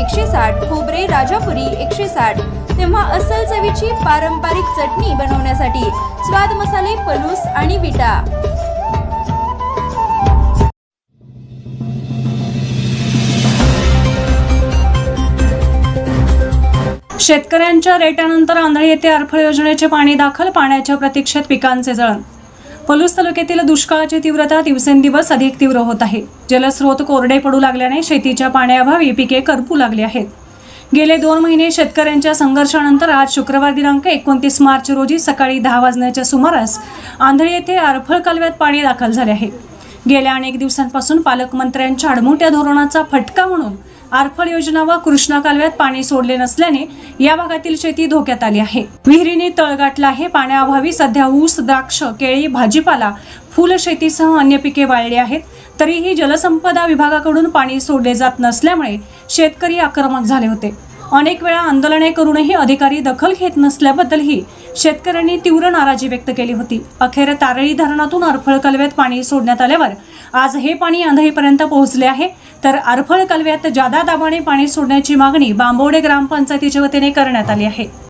एकशे साठ खोबरे राजापुरी एकशे साठ तेव्हा अस्सल चवीची पारंपरिक चटणी बनवण्यासाठी स्वाद मसाले पलूस आणि विटा. शेतकऱ्यांच्या रेट्यानंतर आंधळी येथे अर्फळ योजनेचे पाणी दाखल पाण्याच्या प्रतीक्षेत पिकांचे जळण. पलूस तालुक्यातील दुष्काळाची तीव्रता दिवसेंदिवस अधिक तीव्र होत आहे. जलस्रोत कोरडे पडू लागल्याने शेतीच्या पाण्याअभावी पिके करपू लागली आहेत. गेले दोन महिने शेतकऱ्यांच्या संघर्षानंतर आज शुक्रवार दिनांक एकोणतीस मार्च रोजी सकाळी दहा वाजण्याच्या सुमारास आंधळी येथे आरफळ कालव्यात पाणी दाखल झाले आहे. गेल्या अनेक दिवसांपासून पालकमंत्र्यांच्या अडमोठ्या धोरणाचा फटका म्हणून आरफळ योजना व कृष्णा कालव्यात पाणी सोडले नसल्याने या भागातील शेती धोक्यात आली आहे. विहिरीने तळ गाठला आहे. पाण्याअभावी सध्या ऊस द्राक्ष केळी भाजीपाला फुल शेतीसह अन्य पिके वाळली आहेत. तरीही जलसंपदा विभागाकडून पाणी सोडले जात नसल्यामुळे शेतकरी आक्रमक झाले होते. अनेक वेळा आंदोलने करूनही अधिकारी दखल घेत नसल्याबद्दलही शेतकऱ्यांनी तीव्र नाराजी व्यक्त केली होती. अखेर तारळी धरणातून अरफळ कालव्यात पाणी सोडण्यात आल्यावर आज हे पाणी आंधळीपर्यंत पोहोचले आहे. तर अरफळ कालव्यात जादा दाबाने पाणी सोडण्याची मागणी बांबोडे ग्रामपंचायतीच्या वतीने करण्यात आली आहे.